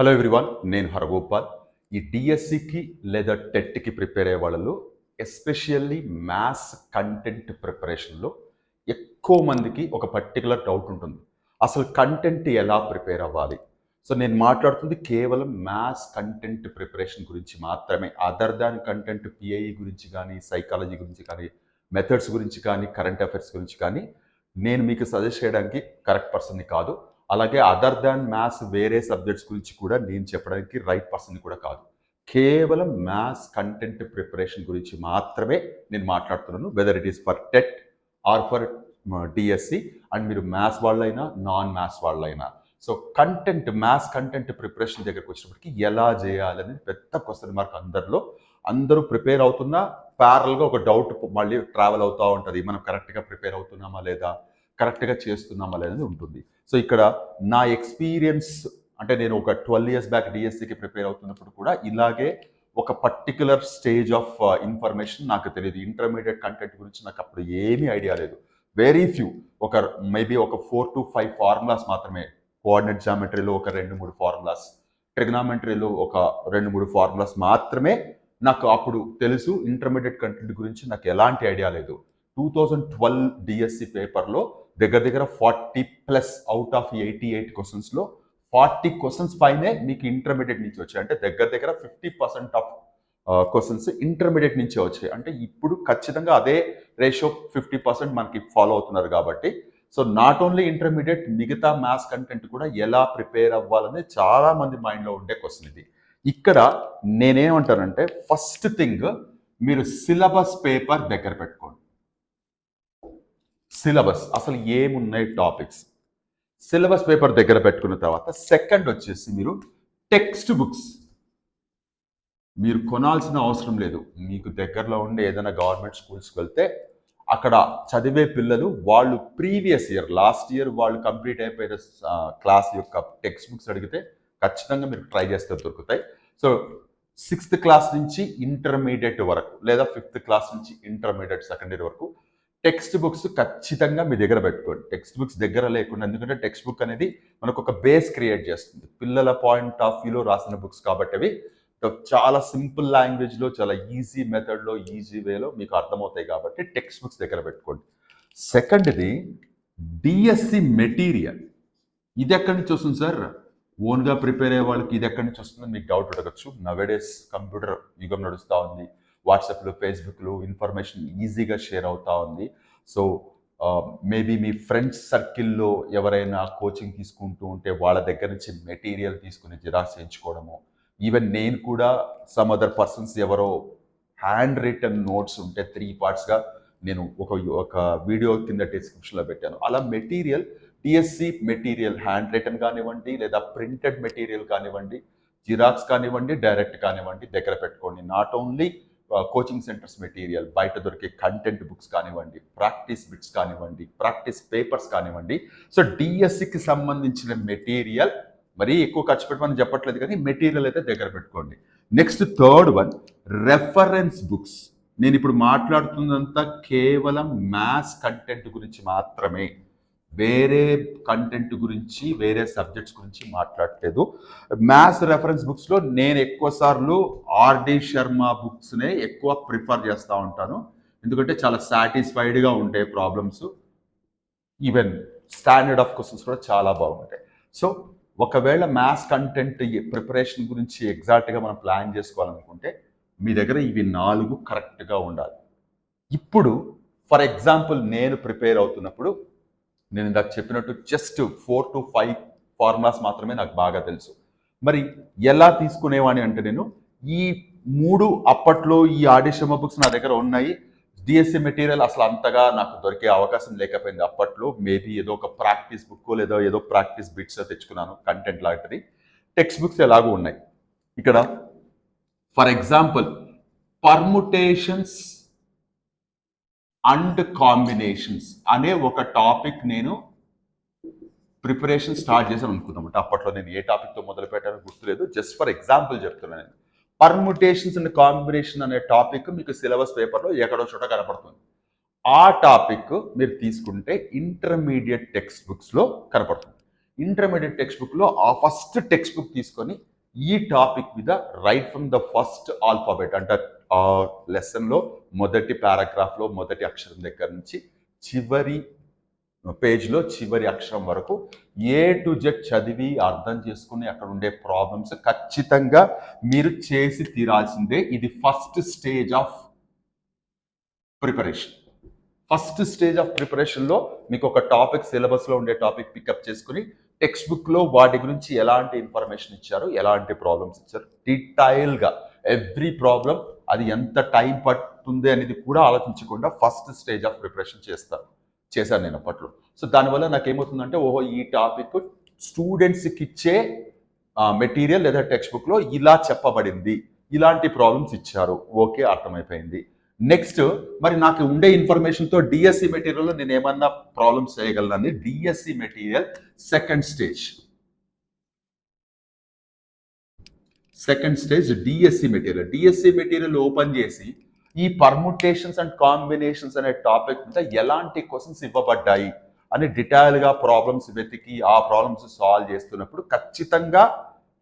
Hello everyone నేను హరగోపాల్. ఈ డిఎస్సికి లేదా టెట్కి ప్రిపేర్ అయ్యే వాళ్ళలో ఎస్పెషల్లీ మ్యాథ్స్ కంటెంట్ ప్రిపరేషన్లో ఎక్కువ మందికి ఒక పర్టికులర్ డౌట్ ఉంటుంది. అసలు కంటెంట్ ఎలా ప్రిపేర్ అవ్వాలి? సో నేను మాట్లాడుతుంది కేవలం మ్యాథ్స్ కంటెంట్ ప్రిపరేషన్ గురించి మాత్రమే. అదర్ దాన్ కంటెంట్ పిఐఈ గురించి కానీ సైకాలజీ గురించి కానీ మెథడ్స్ గురించి కానీ కరెంట్ అఫైర్స్ గురించి కానీ నేను మీకు సజెస్ట్ చేయడానికి కరెక్ట్ పర్సన్ని కాదు. అలాగే అదర్ దాన్ మ్యాథ్స్ వేరే సబ్జెక్ట్స్ గురించి కూడా నేను చెప్పడానికి రైట్ పర్సన్ కూడా కాదు. కేవలం మ్యాథ్స్ కంటెంట్ ప్రిపరేషన్ గురించి మాత్రమే నేను మాట్లాడుతున్నాను whether it is for TET or for DSC and మీరు మ్యాథ్స్ వాళ్ళైనా నాన్ మ్యాథ్స్ వాళ్ళైనా. So content maths content preparation దగ్గరకు వచ్చినప్పటికీ ఎలా చేయాలని పెద్ద క్వశ్చన్ మార్క్ అందరిలో. అందరూ ప్రిపేర్ అవుతున్నా ప్యారల్గా ఒక డౌట్ మళ్ళీ ట్రావెల్ అవుతూ ఉంటుంది. మనం కరెక్ట్గా ప్రిపేర్ అవుతున్నామా లేదా? కరెక్ట్గా చేస్తున్నామా అనేది ఉంటుంది. సో ఇక్కడ నా ఎక్స్పీరియన్స్ అంటే నేను ఒక ట్వెల్వ్ ఇయర్స్ బ్యాక్ డిఎస్సికి ప్రిపేర్ అవుతున్నప్పుడు కూడా ఇలాగే ఒక పర్టికులర్ స్టేజ్ ఆఫ్ ఇన్ఫర్మేషన్ నాకు తెలియదు. ఇంటర్మీడియట్ కంటెంట్ గురించి నాకు అప్పుడు ఏమీ ఐడియా లేదు. Very few. ఒక మేబీ ఒక ఫోర్ టు ఫైవ్ ఫార్ములాస్ మాత్రమే. కోఆర్డినేట్ జామెట్రీలో ఒక రెండు మూడు ఫార్ములాస్. ట్రిగ్నామెట్రీలో ఒక రెండు మూడు ఫార్ములాస్ మాత్రమే నాకు అప్పుడు తెలుసు. ఇంటర్మీడియట్ కంటెంట్ గురించి నాకు ఎలాంటి ఐడియా లేదు. టూ థౌజండ్ ట్వెల్వ్ డిఎస్సి పేపర్లో దగ్గర దగ్గర forty plus out of eighty eight క్వశ్చన్స్లో forty questions పైనే మీకు ఇంటర్మీడియట్ నుంచి వచ్చాయి. అంటే దగ్గర దగ్గర fifty percent of questions intermediate నుంచే వచ్చాయి. అంటే ఇప్పుడు ఖచ్చితంగా అదే రేషియో ఫిఫ్టీ పర్సెంట్ మనకి ఫాలో అవుతున్నారు కాబట్టి. సో నాట్ ఓన్లీ ఇంటర్మీడియట్ మిగతా మ్యాథ్స్ కంటెంట్ కూడా ఎలా ప్రిపేర్ అవ్వాలనే చాలా మంది మైండ్లో ఉండే క్వశ్చన్ ఇది. ఇక్కడ నేనేమంటానంటే ఫస్ట్ థింగ్ మీరు సిలబస్ పేపర్ దగ్గర పెట్టుకోండి. సిలబస్. అసలు ఏమున్నాయి టాపిక్స్? సిలబస్ పేపర్ దగ్గర పెట్టుకున్న తర్వాత సెకండ్ వచ్చేసి మీరు టెక్స్ట్ బుక్స్. మీరు కొనాల్సిన అవసరం లేదు. మీకు దగ్గరలో ఉండే ఏదైనా గవర్నమెంట్ స్కూల్స్కి వెళ్తే అక్కడ చదివే పిల్లలు వాళ్ళు ప్రీవియస్ ఇయర్ లాస్ట్ ఇయర్ వాళ్ళు కంప్లీట్ అయిపోయిన క్లాస్ యొక్క టెక్స్ట్ బుక్స్ అడిగితే ఖచ్చితంగా మీరు ట్రై చేస్తే దొరుకుతాయి. సో సిక్స్త్ క్లాస్ నుంచి ఇంటర్మీడియట్ వరకు లేదా ఫిఫ్త్ క్లాస్ నుంచి ఇంటర్మీడియట్ సెకండ్ ఇయర్ వరకు టెక్స్ట్ బుక్స్ ఖచ్చితంగా మీ దగ్గర పెట్టుకోండి. టెక్స్ట్ బుక్స్ దగ్గర లేకుండా ఎందుకంటే టెక్స్ట్ బుక్ అనేది మనకు ఒక బేస్ క్రియేట్ చేస్తుంది. పిల్లల పాయింట్ ఆఫ్ వ్యూలో రాసిన బుక్స్ కాబట్టి అవి చాలా సింపుల్ లాంగ్వేజ్లో చాలా ఈజీ మెథడ్లో ఈజీ వేలో మీకు అర్థమవుతాయి కాబట్టి టెక్స్ట్ బుక్స్ దగ్గర పెట్టుకోండి. సెకండ్ది డిఎస్సి మెటీరియల్. ఇది ఎక్కడి నుంచి వస్తుంది సార్? ఓన్గా ప్రిపేర్ అయ్యే వాళ్ళకి ఇది ఎక్కడి నుంచి వస్తుందో మీకు డౌట్ అడగచ్చు నవేడేస్ కంప్యూటర్ యుగం నడుస్తూ ఉంది. వాట్సాప్లో ఫేస్బుక్లో ఇన్ఫర్మేషన్ ఈజీగా షేర్ అవుతూ ఉంది. సో మేబీ మీ ఫ్రెండ్స్ సర్కిల్లో ఎవరైనా కోచింగ్ తీసుకుంటూ ఉంటే వాళ్ళ దగ్గర నుంచి మెటీరియల్ తీసుకుని జిరాక్స్ చేయించుకోవడము. ఈవెన్ నేను కూడా సమ్ అదర్ పర్సన్స్ ఎవరో హ్యాండ్ రిటర్న్ నోట్స్ ఉంటే త్రీ పార్ట్స్గా నేను ఒక ఒక వీడియో కింద డిస్క్రిప్షన్లో పెట్టాను. అలా material TSC material hand written కానివ్వండి లేదా ప్రింటెడ్ మెటీరియల్ కానివ్వండి జిరాక్స్ కానివ్వండి డైరెక్ట్ కానివ్వండి దగ్గర పెట్టుకోండి. Not only coaching centres material బయట దొరికే కంటెంట్ బుక్స్ కానివ్వండి ప్రాక్టీస్ బిట్స్ కానివ్వండి ప్రాక్టీస్ పేపర్స్ కానివ్వండి. సో డిఎస్సికి సంబంధించిన మెటీరియల్ మరీ ఎక్కువ ఖర్చు పెట్టమని చెప్పట్లేదు కానీ మెటీరియల్ అయితే దగ్గర పెట్టుకోండి. Next third one reference books నేను ఇప్పుడు మాట్లాడుతున్నంత కేవలం మ్యాథ్స్ కంటెంట్ గురించి మాత్రమే. వేరే కంటెంట్ గురించి వేరే సబ్జెక్ట్స్ గురించి మాట్లాడలేదు మ్యాథ్స్ రెఫరెన్స్ బుక్స్లో నేను ఎక్కువ సార్లు ఆర్డి శర్మ బుక్స్నే ఎక్కువ ప్రిఫర్ చేస్తూ ఉంటాను. ఎందుకంటే చాలా సాటిస్ఫైడ్గా ఉంటాయి problems even standard of questions కూడా చాలా బాగుంటాయి. సో ఒకవేళ మ్యాథ్స్ కంటెంట్ ప్రిపరేషన్ గురించి ఎగ్జాక్ట్గా మనం ప్లాన్ చేసుకోవాలనుకుంటే మీ దగ్గర ఇవి నాలుగు కరెక్ట్గా ఉండాలి. ఇప్పుడు ఫర్ ఎగ్జాంపుల్ నేను ప్రిపేర్ అవుతున్నప్పుడు నేను ఇందాక చెప్పినట్టు just four to five formulas మాత్రమే నాకు బాగా తెలుసు. మరి ఎలా తీసుకునేవాని అంటే నేను ఈ మూడు అప్పట్లో ఈ ఆడిషమ బుక్స్ నా దగ్గర ఉన్నాయి. డిఎస్సి మెటీరియల్ అసలు అంతగా నాకు దొరికే అవకాశం లేకపోయింది. అప్పట్లో మేబీ ఏదో ఒక ప్రాక్టీస్ బుక్ లేదా ఏదో ప్రాక్టీస్ బిట్స్ తెచ్చుకున్నాను కంటెంట్ లాంటిది. టెక్స్ట్ బుక్స్ ఎలాగో ఉన్నాయి. ఇక్కడ for example permutations and combinations అనే ఒక టాపిక్ నేను ప్రిపరేషన్ స్టార్ట్ చేశాను అనుకుందాం అప్పట్లో నేను ఏ టాపిక్తో మొదలు పెట్టానో గుర్తులేదు. జస్ట్ ఫర్ ఎగ్జాంపుల్ చెప్తున్నాను నేను. పర్ముటేషన్స్ అండ్ కాంబినేషన్ అనే టాపిక్ మీకు సిలబస్ పేపర్లో ఎక్కడో చోట కనపడుతుంది. ఆ టాపిక్ మీరు తీసుకుంటే ఇంటర్మీడియట్ టెక్స్ట్ బుక్స్లో కనపడుతుంది. ఇంటర్మీడియట్ టెక్స్ట్ బుక్లో ఆ ఫస్ట్ టెక్స్ట్ బుక్ తీసుకొని ఈ టాపిక్ మీద right from the first alphabet అంటే ఆ లెసన్లో మొదటి పారాగ్రాఫ్లో మొదటి అక్షరం దగ్గర నుంచి చివరి పేజ్లో చివరి అక్షరం వరకు ఏ టు జెడ్ చదివి అర్థం చేసుకుని అక్కడ ఉండే ప్రాబ్లమ్స్ ఖచ్చితంగా మీరు చేసి తీరాల్సిందే. ఇది first stage of preparation first stage of ప్రిపరేషన్లో మీకు ఒక టాపిక్ సిలబస్లో ఉండే టాపిక్ పికప్ చేసుకుని టెక్స్ట్ బుక్లో వాటి గురించి ఎలాంటి ఇన్ఫర్మేషన్ ఇచ్చారు? ఎలాంటి ప్రాబ్లమ్స్ ఇచ్చారు? డీటెయిల్గా ఎవ్రీ ప్రాబ్లం అది ఎంత టైం పడుతుంది అనేది కూడా ఆలోచించకుండా ఫస్ట్ స్టేజ్ ఆఫ్ ప్రిపరేషన్ చేస్తారు. చేశాను నేను అప్పట్లో. సో దానివల్ల నాకు ఏమవుతుందంటే ఓహో ఈ టాపిక్ స్టూడెంట్స్కి ఇచ్చే మెటీరియల్ లేదా టెక్స్ట్ బుక్లో ఇలా చెప్పబడింది. ఇలాంటి ప్రాబ్లమ్స్ ఇచ్చారు. ఓకే అర్థమైపోయింది. నెక్స్ట్ మరి నాకు ఉండే ఇన్ఫర్మేషన్తో డిఎస్సి మెటీరియల్లో నేను ఏమన్నా ప్రాబ్లమ్స్ చేయగలనని? DSC material second stage second stage DSC material DSC material open చేసి ఈ పర్ముటేషన్స్ అండ్ కాంబినేషన్స్ అనే టాపిక్ మీద ఎలాంటి క్వశ్చన్స్ ఇవ్వబడ్డాయి అని డీటెయిల్గా ప్రాబ్లమ్స్ వెతికి ఆ ప్రాబ్లమ్స్ సాల్వ్ చేస్తున్నప్పుడు ఖచ్చితంగా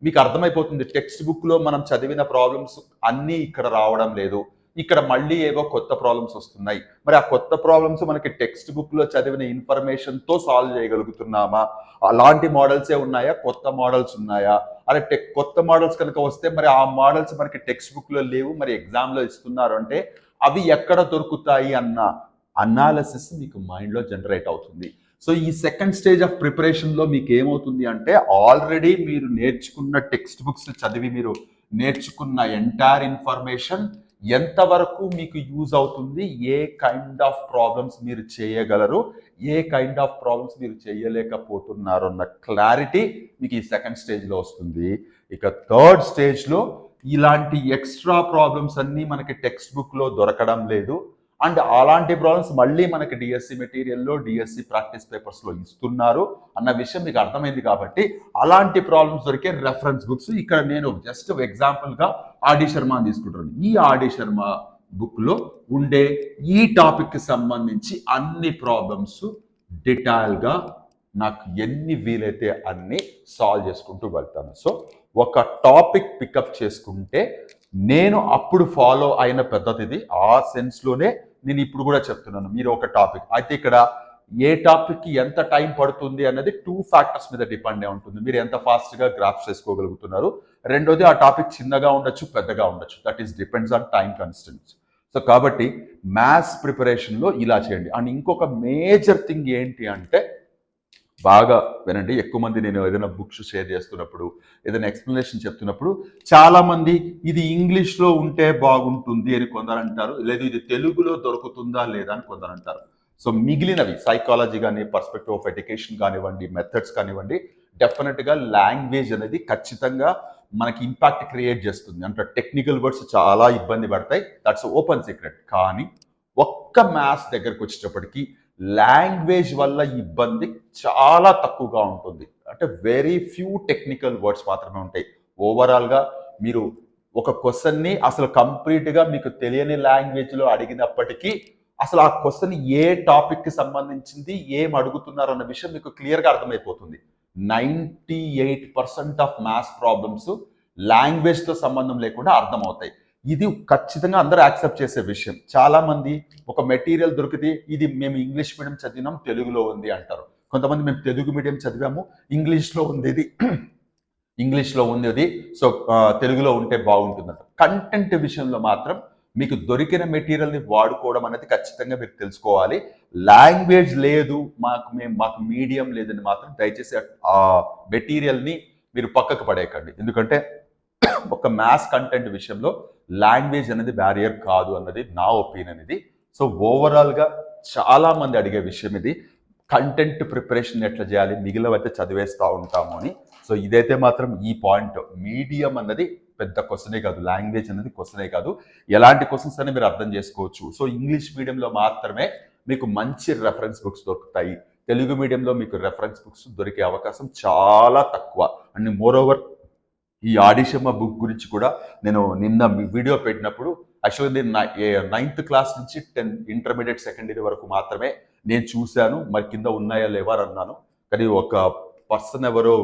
మీకు అర్థమైపోతుంది. టెక్స్ట్ బుక్లో మనం చదివిన ప్రాబ్లమ్స్ అన్నీ ఇక్కడ రావడం లేదు. ఇక్కడ మళ్ళీ ఏవో కొత్త ప్రాబ్లమ్స్ వస్తున్నాయి. మరి ఆ కొత్త ప్రాబ్లమ్స్ మనకి టెక్స్ట్ బుక్లో చదివిన ఇన్ఫర్మేషన్తో సాల్వ్ చేయగలుగుతున్నామా? అలాంటి మోడల్సే ఉన్నాయా? కొత్త మోడల్స్ ఉన్నాయా? అరే టెక్ కొత్త మోడల్స్ కనుక వస్తే మరి ఆ మోడల్స్ మనకి టెక్స్ట్ బుక్లో లేవు మరి ఎగ్జామ్లో ఇస్తున్నారు అంటే అవి ఎక్కడ దొరుకుతాయి అన్న అనాలసిస్ మీకు మైండ్లో జనరేట్ అవుతుంది. సో ఈ సెకండ్ స్టేజ్ ఆఫ్ ప్రిపరేషన్లో మీకు ఏమవుతుంది అంటే ఆల్రెడీ మీరు నేర్చుకున్న టెక్స్ట్ బుక్స్ చదివి మీరు నేర్చుకున్న ఎంటైర్ ఇన్ఫర్మేషన్ ఎంతవరకు మీకు యూజ్ అవుతుంది ఏ కైండ్ ఆఫ్ ప్రాబ్లమ్స్ మీరు చేయగలరు ఏ కైండ్ ఆఫ్ ప్రాబ్లమ్స్ మీరు చేయలేకపోతున్నారు అన్న క్లారిటీ మీకు ఈ సెకండ్ స్టేజ్లో వస్తుంది. ఇక థర్డ్ స్టేజ్లో ఇలాంటి ఎక్స్ట్రా ప్రాబ్లమ్స్ అన్నీ మనకి టెక్స్ట్ బుక్లో దొరకడం లేదు. అండ్ అలాంటి ప్రాబ్లమ్స్ మళ్ళీ మనకి డిఎస్సి మెటీరియల్లో డిఎస్సి ప్రాక్టీస్ పేపర్స్లో ఇస్తున్నారు అన్న విషయం మీకు అర్థమైంది కాబట్టి అలాంటి ప్రాబ్లమ్స్ దొరికే రెఫరెన్స్ బుక్స్ ఇక్కడ నేను జస్ట్ ఎగ్జాంపుల్గా ఆడి శర్మ అని తీసుకుంటాను ఈ ఆడి శర్మ బుక్లో ఉండే ఈ టాపిక్కి సంబంధించి అన్ని ప్రాబ్లమ్స్ డీటెయిల్గా నాకు ఎన్ని వీలైతే అన్ని సాల్వ్ చేసుకుంటూ వెళ్తాను. సో ఒక టాపిక్ పికప్ చేసుకుంటే నేను అప్పుడు ఫాలో అయిన పద్ధతి ఇది ఆ సెన్స్లోనే నేను ఇప్పుడు కూడా చెప్తున్నాను మీరు ఒక టాపిక్. అయితే ఇక్కడ ఏ టాపిక్కి ఎంత టైం పడుతుంది అనేది టూ ఫ్యాక్టర్స్ మీద డిపెండ్ అయి ఉంటుంది. మీరు ఎంత ఫాస్ట్గా గ్రాఫ్స్ చేసుకోగలుగుతున్నారు. రెండోది ఆ టాపిక్ చిన్నగా ఉండొచ్చు పెద్దగా ఉండొచ్చు. That is depends on time constants so కాబట్టి మ్యాథ్స్ ప్రిపరేషన్లో ఇలా చేయండి. అండ్ ఇంకొక మేజర్ థింగ్ ఏంటి అంటే బాగా వినండి. ఎక్కువ మంది నేను ఏదైనా బుక్స్ షేర్ చేస్తున్నప్పుడు ఏదైనా ఎక్స్ప్లెనేషన్ చెప్తున్నప్పుడు చాలామంది ఇది ఇంగ్లీష్లో ఉంటే బాగుంటుంది అని కొందరు అంటారు లేదు ఇది తెలుగులో దొరుకుతుందా లేదా అని కొందరు అంటారు సో మిగిలినవి సైకాలజీ కానీ పర్స్పెక్టివ్ ఆఫ్ ఎడ్యుకేషన్ కానివ్వండి మెథడ్స్ కానివ్వండి డెఫినెట్గా లాంగ్వేజ్ అనేది ఖచ్చితంగా మనకి ఇంపాక్ట్ క్రియేట్ చేస్తుంది. అంటే టెక్నికల్ వర్డ్స్ చాలా ఇబ్బంది పడతాయి. దట్స్ ఓపెన్ సీక్రెట్ కానీ ఒక్క మ్యాథ్స్ దగ్గరకు వచ్చేటప్పటికి లాంగ్వేజ్ వల్ల ఇబ్బంది చాలా తక్కువగా ఉంటుంది. అంటే వెరీ ఫ్యూ టెక్నికల్ వర్డ్స్ మాత్రమే ఉంటాయి. ఓవరాల్గా మీరు ఒక క్వశ్చన్ని అసలు కంప్లీట్గా మీకు తెలియని లాంగ్వేజ్లో అడిగినప్పటికీ అసలు ఆ క్వశ్చన్ ఏ టాపిక్కి సంబంధించింది ఏం అడుగుతున్నారు అన్న విషయం మీకు క్లియర్గా అర్థమైపోతుంది. Ninety eight percent of maths problems లాంగ్వేజ్తో సంబంధం లేకుండా అర్థమవుతాయి. ఇది ఖచ్చితంగా అందరూ యాక్సెప్ట్ చేసే విషయం. చాలామంది ఒక మెటీరియల్ దొరికితే ఇది మేము ఇంగ్లీష్ మీడియం చదివినాం తెలుగులో ఉంది అంటారు. కొంతమంది మేము తెలుగు మీడియం చదివాము ఇంగ్లీష్లో ఉంది ఇది ఇంగ్లీష్లో ఉంది అది సో తెలుగులో ఉంటే బాగుంటుందంట. కంటెంట్ విషయంలో మాత్రం మీకు దొరికిన మెటీరియల్ని వాడుకోవడం అనేది ఖచ్చితంగా మీరు తెలుసుకోవాలి. లాంగ్వేజ్ లేదు మాకు మేము మాకు మీడియం లేదని మాత్రం దయచేసి ఆ మెటీరియల్ని మీరు పక్కకు పడేయకండి. ఎందుకంటే ఒక మ్యాథ్స్ కంటెంట్ విషయంలో లాంగ్వేజ్ అనేది బ్యారియర్ కాదు అన్నది నా ఒపీనియన్ ఇది. సో ఓవరాల్గా చాలామంది అడిగే విషయం ఇది. కంటెంట్ ప్రిపరేషన్ ఎట్లా చేయాలి? మిగిలినవైతే చదివేస్తూ ఉంటాము అని. సో ఇదైతే మాత్రం ఈ పాయింట్ మీడియం అన్నది పెద్ద క్వశ్చనే కాదు. లాంగ్వేజ్ అనేది క్వశ్చనే కాదు. ఎలాంటి క్వశ్చన్స్ అని మీరు అర్థం చేసుకోవచ్చు. సో ఇంగ్లీష్ మీడియంలో మాత్రమే మీకు మంచి రెఫరెన్స్ బుక్స్ దొరుకుతాయి. తెలుగు మీడియంలో మీకు రెఫరెన్స్ బుక్స్ దొరికే అవకాశం చాలా తక్కువ. అండ్ మోర్ ఓవర్ ఈ ఆడిషమ్మ బుక్ గురించి కూడా నేను నిన్న వీడియో పెట్టినప్పుడు యాక్చువల్గా నేను నైన్త్ క్లాస్ నుంచి టెన్ ఇంటర్మీడియట్ సెకండ్ ఇయర్ వరకు మాత్రమే నేను చూశాను. మరి కింద ఉన్నాయా లేవా అన్నాను. కానీ ఒక పర్సన్ ఎవరో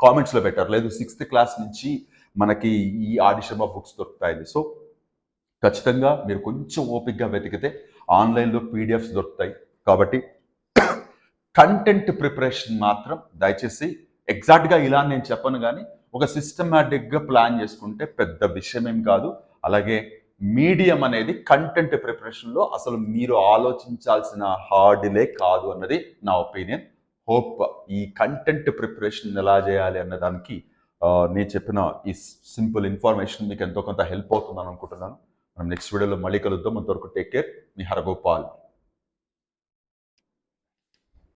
కామెంట్స్లో పెట్టారు. లేదు సిక్స్త్ క్లాస్ నుంచి మనకి ఈ ఆడిషమ్మ బుక్స్ దొరుకుతాయి సో ఖచ్చితంగా మీరు కొంచెం ఓపిక్గా వెతికితే ఆన్లైన్లో పీడిఎఫ్స్ దొరుకుతాయి. కాబట్టి కంటెంట్ ప్రిపరేషన్ మాత్రం దయచేసి ఎగ్జాక్ట్గా ఇలా నేను చెప్పను కానీ ఒక సిస్టమేటిక్గా ప్లాన్ చేసుకుంటే పెద్ద విషయం ఏం కాదు. అలాగే మీడియం అనేది కంటెంట్ ప్రిపరేషన్లో అసలు మీరు ఆలోచించాల్సిన హార్డ్లే కాదు అన్నది నా ఒపీనియన్ హోప్ ఈ కంటెంట్ ప్రిపరేషన్ ఎలా చేయాలి అన్న దానికి నేను చెప్పిన ఈ సింపుల్ ఇన్ఫర్మేషన్ మీకు ఎంతో కొంత హెల్ప్ అవుతుందని అనుకుంటున్నాను. మనం నెక్స్ట్ వీడియోలో మళ్ళీ కలుద్దాం. అంతవరకు టేక్ కేర్ మీ హరగోపాల్.